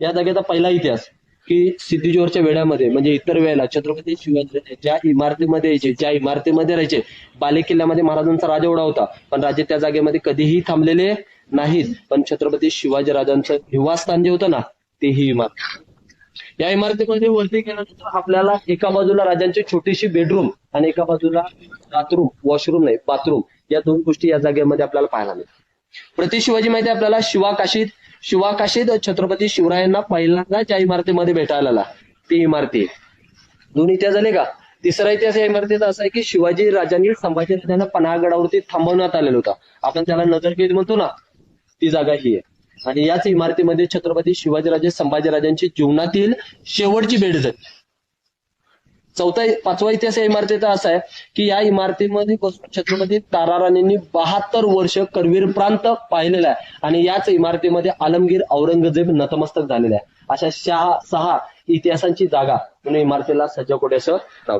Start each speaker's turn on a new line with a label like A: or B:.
A: या जागेचा पहिला इतिहास की सिद्धीजोरच्या वेळामध्ये म्हणजे इतर वेळेला छत्रपती शिवाजी ज्या इमारतीमध्ये यायचे ज्या इमारतीमध्ये राहायचे बाले किल्ल्यामध्ये महाराजांचा राजवाडा होता. पण राजे त्या जागेमध्ये कधीही थांबलेले नाहीत. पण छत्रपती शिवाजी राजांचं निवासस्थान जे होतं ना ते ही इमारत. या इमारतीमध्ये वरती गेल्यानंतर आपल्याला एका बाजूला राजांची छोटीशी बेडरूम आणि एका बाजूला बाथरूम वॉशरूम नाही बाथरूम या दोन गोष्टी या जागेमध्ये आपल्याला पाहायला मिळतात. प्रति शिवाजी माहिती आपल्याला शिवाकाशीत शिवाकाशीत छत्रपती शिवरायांना पहिल्यांदा ज्या इमारतीमध्ये भेटायला आला ती इमारती. आहे. दोन इतिहास झाले का? तिसरा इतिहास या इमारतीचा असा आहे की शिवाजी राजांनी संभाजी राजांना पन्हागडावरती थांबवण्यात आलेला होता. आपण त्याला नजरकेद म्हणतो ना ती जागा ही आहे. आणि याच इमारतीमध्ये छत्रपती शिवाजीराजे संभाजीराजांची जीवनातील शेवटची भेट झाली. चौथा पाचवा इतिहास या इमारतीचा असा आहे की या इमारतीमध्ये बसून छत्रपती ताराराणींनी बहात्तर वर्ष करवीर प्रांत पाहिलेला आहे. आणि याच इमारतीमध्ये आलमगीर औरंगजेब नतमस्तक झालेला आहे. अशा सहा सहा इतिहासांची जागा म्हणून इमारतीला सज्जकोटे असं नाव